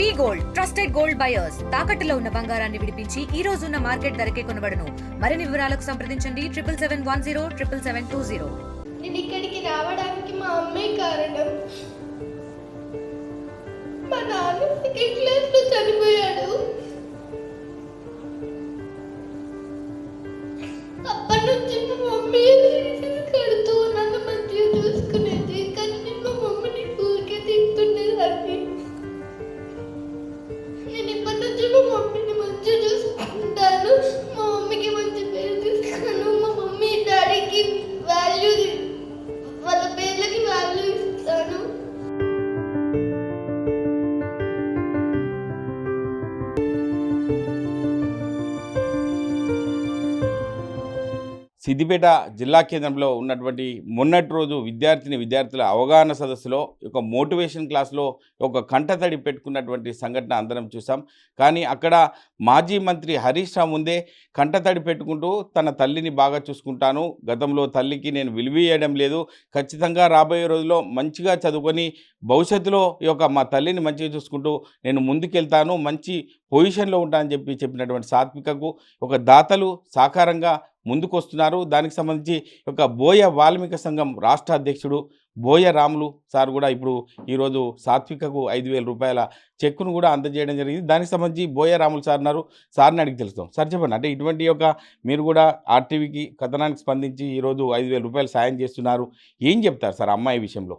V gold trusted gold buyers. తాకట్టులో ఉన్న బంగారాన్ని విడిపించి ఈ రోజు ఉన్న మార్కెట్ ధరకే కొనబడను. మరిన్ని వివరాలకు సంప్రదించండి. Triple seven one zero triple seven two zero. నేను ఇక్కడికి రావడానికి మా అమ్మే కారణం. మా నాన్న సెకండ్ క్లాస్ సిద్దిపేట జిల్లా కేంద్రంలో ఉన్నటువంటి మొన్నటి రోజు విద్యార్థిని విద్యార్థుల అవగాహన సదస్సులో ఒక మోటివేషన్ క్లాస్లో ఒక కంటతడి పెట్టుకున్నటువంటి సంఘటన అందరం చూసాం. కానీ అక్కడ మాజీ మంత్రి హరీష్ రావు ముందే కంటతడి పెట్టుకుంటూ తన తల్లిని బాగా చూసుకుంటాను. గతంలో తల్లికి నేను విలువేయడం లేదు. ఖచ్చితంగా రాబోయే రోజుల్లో మంచిగా చదువుకొని భవిష్యత్తులో ఈ యొక్క మా తల్లిని మంచిగా చూసుకుంటూ నేను ముందుకెళ్తాను. మంచి పొజిషన్లో ఉంటానని చెప్పి చెప్పినటువంటి సాత్వికకు ఒక దాతలు సాకారంగా ముందుకు వస్తున్నారు దానికి సంబంధించి ఒక బోయ వాల్మీకి సంఘం రాష్ట్ర అధ్యక్షుడు బోయ రాములు సార్ కూడా ఇప్పుడు ఈరోజు సాత్వికకు ఐదు వేల రూపాయల చెక్కును కూడా అందజేయడం జరిగింది. దానికి సంబంధించి బోయ రాములు సార్ ఉన్నారు. సార్ని అడిగి తెలుస్తాం. సార్ చెప్పండి. అంటే ఇటువంటి యొక్క మీరు కూడా ఆర్టీవీకి కథనానికి స్పందించి ఈరోజు ఐదు వేల రూపాయలు సాయం చేస్తున్నారు. ఏం చెప్తారు సార్ అమ్మాయి విషయంలో?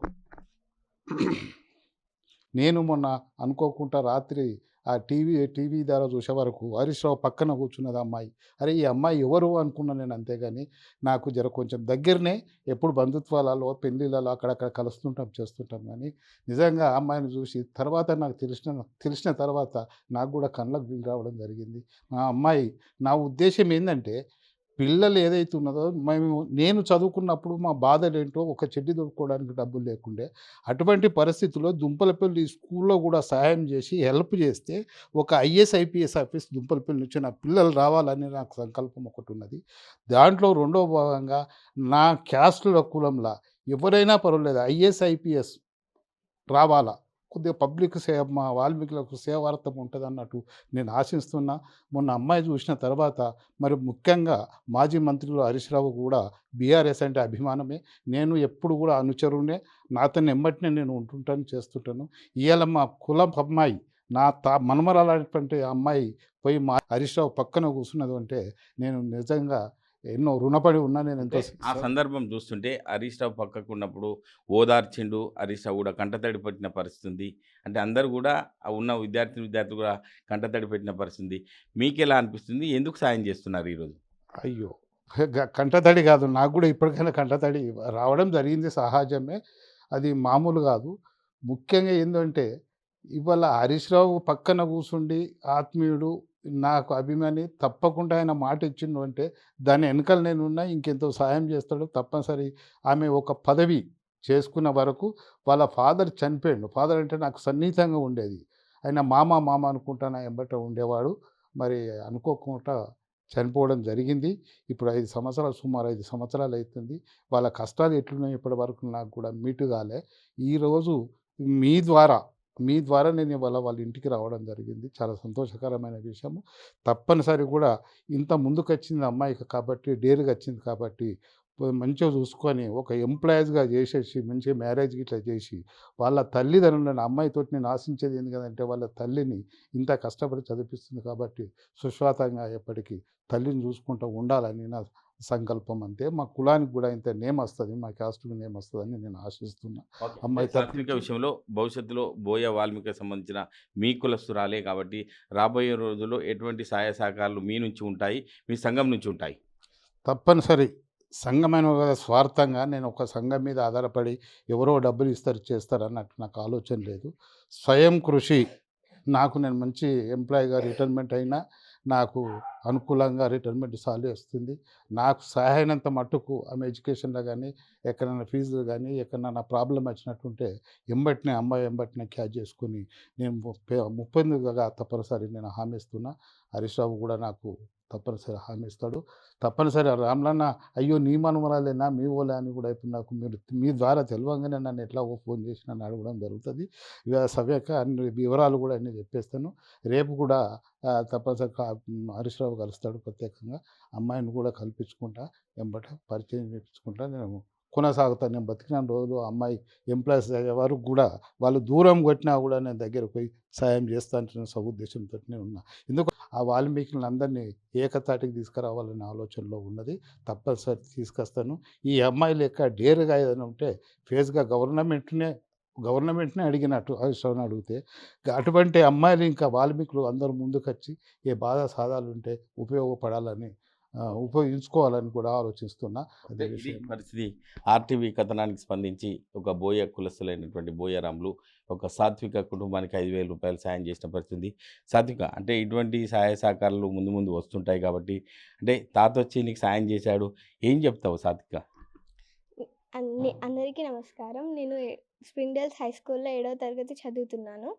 నేను మొన్న అనుకోకుండా రాత్రి ఆ టీవీ టీవీ ద్వారా చూసే వరకు హరీష్ రావు పక్కన కూర్చున్నది అమ్మాయి. అరే ఈ అమ్మాయి ఎవరు అనుకున్నా నేను అంతేగాని నాకు జర కొంచెం దగ్గరనే ఎప్పుడు బంధుత్వాలలో పెళ్ళిళ్ళలో అక్కడక్కడ కలుస్తుంటాం చేస్తుంటాం కానీ నిజంగా ఆ అమ్మాయిని చూసి తర్వాత నాకు తెలిసిన తెలిసిన తర్వాత నాకు కూడా కళ్ళకు వీలు రావడం జరిగింది. మా అమ్మాయి నా ఉద్దేశం ఏంటంటే పిల్లలు ఏదైతే ఉన్నదో మేము నేను చదువుకున్నప్పుడు మా బాధలు ఏంటో ఒక చెడ్డి దొరుకుకోవడానికి డబ్బులు లేకుండే అటువంటి పరిస్థితుల్లో దుంపలపల్లి స్కూల్లో కూడా సహాయం చేసి హెల్ప్ చేస్తే ఒక ఐఎస్ ఐపీఎస్ ఆఫీస్ దుంపలపల్లి నుంచి నా పిల్లలు రావాలని నాకు సంకల్పం ఒకటి ఉన్నది. దాంట్లో రెండవ భాగంగా నా క్యాస్టుల కులంలా ఎవరైనా పర్వాలేదు ఐఎస్ ఐపీఎస్ రావాలా? కొద్దిగా పబ్లిక్ సేవ మా వాల్మీకులకు సేవార్థం ఉంటుంది అన్నట్టు నేను ఆశిస్తున్నా. మొన్న అమ్మాయి చూసిన తర్వాత మరి ముఖ్యంగా మాజీ మంత్రులు హరీష్ రావు కూడా బీఆర్ఎస్ అంటే అభిమానమే. నేను ఎప్పుడు కూడా అనుచరునే. నాతో ఎమ్మటినే నేను ఉంటుంటాను చేస్తుంటాను. ఇవాళ మా కులం అమ్మాయి నా తా మనమరాలటువంటి అమ్మాయి పోయి మా హరీష్ రావు పక్కన కూర్చున్నది అంటే నేను నిజంగా ఎన్నో రుణపడి ఉన్నా నేను ఎంతో ఆ సందర్భం చూస్తుంటే హరీష్ రావు పక్కకు ఉన్నప్పుడు ఓదార్చిండు హరీష్ రావు కూడా కంటతడి పెట్టిన పరిస్థితి ఉంది అంటే అందరూ కూడా ఉన్న విద్యార్థి విద్యార్థులు కూడా కంటతడి పెట్టిన పరిస్థితి ఉంది మీకు ఎలా అనిపిస్తుంది? ఎందుకు సాయం చేస్తున్నారు ఈరోజు? అయ్యో కంటతడి కాదు. నాకు కూడా ఇప్పటికైనా కంటతడి రావడం జరిగింది సహజమే. అది మామూలు కాదు. ముఖ్యంగా ఏంటంటే ఇవాళ హరీష్ రావు పక్కన కూర్చుండి ఆత్మీయుడు నాకు అభిమాని తప్పకుండా ఆయన మాట ఇచ్చిండు అంటే దాని వెనకాల నేనున్నా ఇంకెంతో సాయం చేస్తాడు తప్పనిసరి ఆమె ఒక పదవి చేసుకున్న వరకు వాళ్ళ ఫాదర్ చనిపోయాడు. ఫాదర్ అంటే నాకు సన్నిహితంగా ఉండేది. ఆయన మామ మామ అనుకుంటాను ఎంబట ఉండేవాడు. మరి అనుకోకుండా చనిపోవడం జరిగింది. ఇప్పుడు ఐదు సంవత్సరాలు సుమారు ఐదు సంవత్సరాలు అవుతుంది వాళ్ళ కష్టాలు ఎట్లున్నాయి ఇప్పటి వరకు నాకు కూడా మీటు కాలే. ఈరోజు మీ ద్వారా మీ ద్వారా నేను ఇవాళ వాళ్ళ ఇంటికి రావడం జరిగింది. చాలా సంతోషకరమైన విషయము. తప్పనిసరి కూడా ఇంత ముందుకు వచ్చింది అమ్మాయికి కాబట్టి డేరుగా వచ్చింది కాబట్టి మంచిగా చూసుకొని ఒక ఎంప్లాయీస్గా చేసేసి మంచిగా మ్యారేజ్ ఇట్లా చేసి వాళ్ళ తల్లిదండ్రులను అమ్మాయితో నేను ఆశించేది ఏంది కదంటే వాళ్ళ తల్లిని ఇంత కష్టపడి చదివిస్తుంది కాబట్టి సుశ్వాతంగా ఎప్పటికీ తల్లిని చూసుకుంటూ ఉండాలని నా సంకల్పం అంతే మా కులానికి కూడా ఇంత నేమ్ వస్తుంది మా క్యాస్ట్కి నేమ్ వస్తుందని నేను ఆశిస్తున్నా. అమ్మాయి తాత్విక విషయంలో భవిష్యత్తులో బోయ వాల్మీకి సంబంధించిన మీ కులస్తురాలే కాబట్టి రాబోయే రోజుల్లో ఎటువంటి సహాయ సహకారాలు మీ నుంచి ఉంటాయి మీ సంఘం నుంచి ఉంటాయి? తప్పనిసరి. సంఘమైన స్వార్థంగా నేను ఒక సంఘం మీద ఆధారపడి ఎవరో డబ్బులు ఇస్తారు చేస్తారు అన్నట్టు నాకు ఆలోచన లేదు. స్వయం కృషి. నాకు నేను మంచి ఎంప్లాయీగా రిటైర్మెంట్ అయినా నాకు అనుకూలంగా రిటైర్మెంట్ సాలరీ వస్తుంది. నాకు సహాయనంత మట్టుకు ఆమె ఎడ్యుకేషన్లో కానీ ఎక్కడైనా ఫీజులు కానీ ఎక్కడైనా ప్రాబ్లం వచ్చినట్టుంటే ఎంబటినే అమ్మాయి ఎంబటినే క్యాచ్ చేసుకుని నేను ముప్పై ముప్పైగా తప్పనిసరి నేను హామీ ఇస్తున్నా. హరీష్ రావు కూడా నాకు తప్పనిసరి హామీ ఇస్తాడు. తప్పనిసరి రామ్లన్న అయ్యో నీ మనమరాలేనా మీ ఓలే అని కూడా ఇప్పుడు నాకు మీరు మీ ద్వారా తెలియంగానే నన్ను ఎట్లా ఓ ఫోన్ చేసి నన్ను అడగడం జరుగుతుంది. ఇక సవ్యక అన్ని వివరాలు కూడా అన్నీ చెప్పేస్తాను. రేపు కూడా తప్పనిసరి హరీష్రావు కలుస్తాడు ప్రత్యేకంగా. అమ్మాయిని కూడా కల్పించుకుంటా వెంబట పరిచయం చేయించుకుంటా నేను కొనసాగుతాను. నేను బతికిన రోజులు అమ్మాయి ఎంప్లాయీస్ అయ్యే వరకు కూడా వాళ్ళు దూరం కొట్టినా కూడా నేను దగ్గర పోయి సాయం చేస్తాను సదుద్దేశంతో ఉన్నా. ఎందుకు ఆ వాల్మీకిని అందరినీ ఏకతాటికి తీసుకురావాలనే ఆలోచనలో ఉన్నది. తప్పనిసరి తీసుకొస్తాను. ఈ అమ్మాయి లెక్క డేరుగా ఏదైనా ఉంటే ఫేస్గా గవర్నమెంట్నే గవర్నమెంట్నే అడిగినట్టు అవసరం అడిగితే అటువంటి అమ్మాయిలు ఇంకా వాల్మీకులు అందరూ ముందుకొచ్చి ఏ బాధ సాధాలు ఉంటే ఉపయోగపడాలని ఉపయోగించుకోవాలని కూడా ఆలోచిస్తున్నా అదే పరిస్థితి ఆర్టీవీ కథనానికి స్పందించి ఒక బోయ కులస్తులైనటువంటి బోయరాములు ఒక సాత్విక కుటుంబానికి ఐదు వేల రూపాయలు సాయం చేసిన పరిస్థితి. సాత్విక అంటే ఇటువంటి సహాయ సహకారాలు ముందు ముందు వస్తుంటాయి కాబట్టి అంటే తాత వచ్చి నీకు సాయం చేశాడు ఏం చెప్తావు సాత్విక? అన్ని అందరికీ నమస్కారం. నేను స్ప్రింగ్డల్స్ హై స్కూల్లో ఏడవ తరగతి చదువుతున్నాను.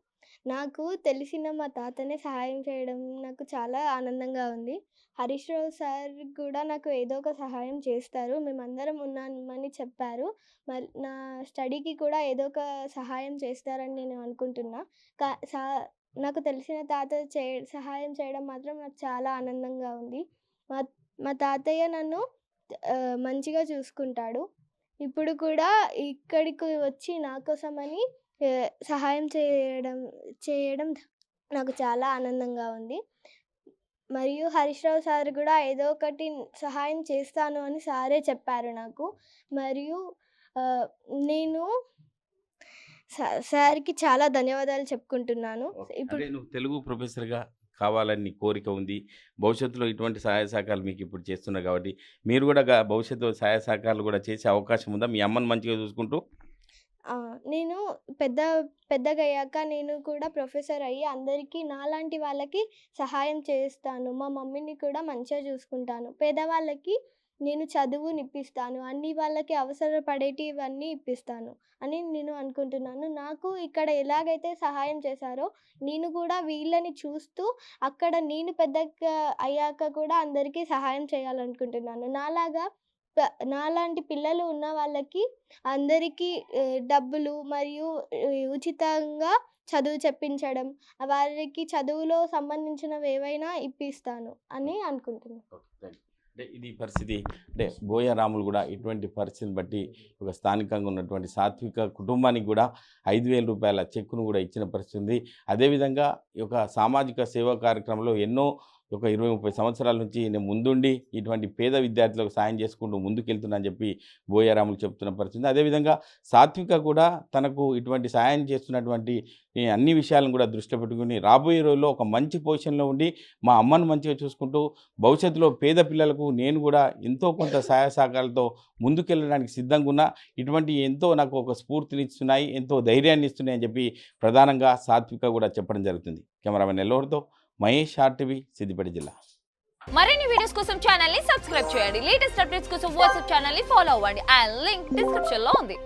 నాకు తెలిసిన మా తాతనే సహాయం చేయడం నాకు చాలా ఆనందంగా ఉంది. హరీష్ రావు సార్ కూడా నాకు ఏదో ఒక సహాయం చేస్తారు. మేమందరం ఉన్నామని చెప్పారు. మరి నా స్టడీకి కూడా ఏదో ఒక సహాయం చేస్తారని నేను అనుకుంటున్నా. కా సా నాకు తెలిసిన తాత చే సహాయం చేయడం మాత్రం నాకు చాలా ఆనందంగా ఉంది. మా మా తాతయ్య నన్ను మంచిగా చూసుకుంటాడు. ఇప్పుడు కూడా ఇక్కడికి వచ్చి నా కోసమని సహాయం చేయడం చేయడం నాకు చాలా ఆనందంగా ఉంది. మరియు హరీష్ రావు సార్ కూడా ఏదో ఒకటి సహాయం చేస్తాను అని సారే చెప్పారు నాకు. మరియు నేను సార్కి చాలా ధన్యవాదాలు చెప్పుకుంటున్నాను. ఇప్పుడు నువ్వు తెలుగు ప్రొఫెసర్గా కావాలని కోరిక ఉంది. భవిష్యత్తులో ఇటువంటి సహాయ సహకారాలు మీకు ఇప్పుడు చేస్తున్నారు కాబట్టి మీరు కూడా భవిష్యత్తులో సహాయ సహకారాలు కూడా చేసే అవకాశం ఉందా? మీ అమ్మని మంచిగా చూసుకుంటూ? నేను పెద్ద పెద్దగా అయ్యాక నేను కూడా ప్రొఫెసర్ అయ్యి అందరికీ నాలాంటి వాళ్ళకి సహాయం చేస్తాను. మా మమ్మీని కూడా మంచిగా చూసుకుంటాను. పేదవాళ్ళకి నేను చదువుని ఇప్పిస్తాను అన్ని వాళ్ళకి అవసరపడేటివన్నీ ఇప్పిస్తాను అని నేను అనుకుంటున్నాను. నాకు ఇక్కడ ఎలాగైతే సహాయం చేశారో నేను కూడా వీళ్ళని చూస్తూ అక్కడ నేను పెద్దగా అయ్యాక కూడా అందరికీ సహాయం చేయాలనుకుంటున్నాను. నాలాగా నాలాంటి పిల్లలు ఉన్న వాళ్ళకి అందరికీ డబ్బులు మరియు ఉచితంగా చదువు చెప్పించడం వారికి చదువులో సంబంధించినవి ఏవైనా ఇప్పిస్తాను అని అనుకుంటున్నాను అంటే ఇది పరిస్థితి అంటే బోయ రాములు కూడా ఇటువంటి పరిస్థితిని బట్టి ఒక స్థానికంగా ఉన్నటువంటి సాత్విక కుటుంబానికి కూడా ఐదు వేల రూపాయల చెక్కును కూడా ఇచ్చిన పరిస్థితి ఉంది. అదేవిధంగా ఈ యొక్క సామాజిక సేవా కార్యక్రమంలో ఎన్నో ఒక ఇరవై ముప్పై సంవత్సరాల నుంచి నేను ముందుండి ఇటువంటి పేద విద్యార్థులకు సాయం చేసుకుంటూ ముందుకెళ్తున్నా అని చెప్పి బోయారాములు చెప్తున్న పరిస్థితి. అదేవిధంగా సాత్విక కూడా తనకు ఇటువంటి సాయం చేస్తున్నటువంటి అన్ని విషయాలను కూడా దృష్టిలో పెట్టుకుని రాబోయే రోజుల్లో ఒక మంచి పొజిషన్లో ఉండి మా అమ్మను మంచిగా చూసుకుంటూ భవిష్యత్తులో పేద పిల్లలకు నేను కూడా ఎంతో కొంత సహాయ సహకారాలతో ముందుకెళ్ళడానికి సిద్ధంగా ఉన్నా ఇటువంటి ఎంతో నాకు ఒక స్ఫూర్తినిస్తున్నాయి ఎంతో ధైర్యాన్ని ఇస్తున్నాయి అని చెప్పి ప్రధానంగా సాత్విక కూడా చెప్పడం జరుగుతుంది. కెమెరామెన్ ఎల్లవరితో మహేష్ ఆర్టీవీ సిద్దిపేట జిల్లా. మరిన్ని వీడియోస్ కోసం ఛానల్ని సబ్స్క్రైబ్ చేయండి. లేటెస్ట్ అప్డేట్స్ కోసం వాట్సాప్ ఛానల్ని ఫాలో అవ్వండి. అండ్ లింక్ డిస్క్రిప్షన్లో ఉంది.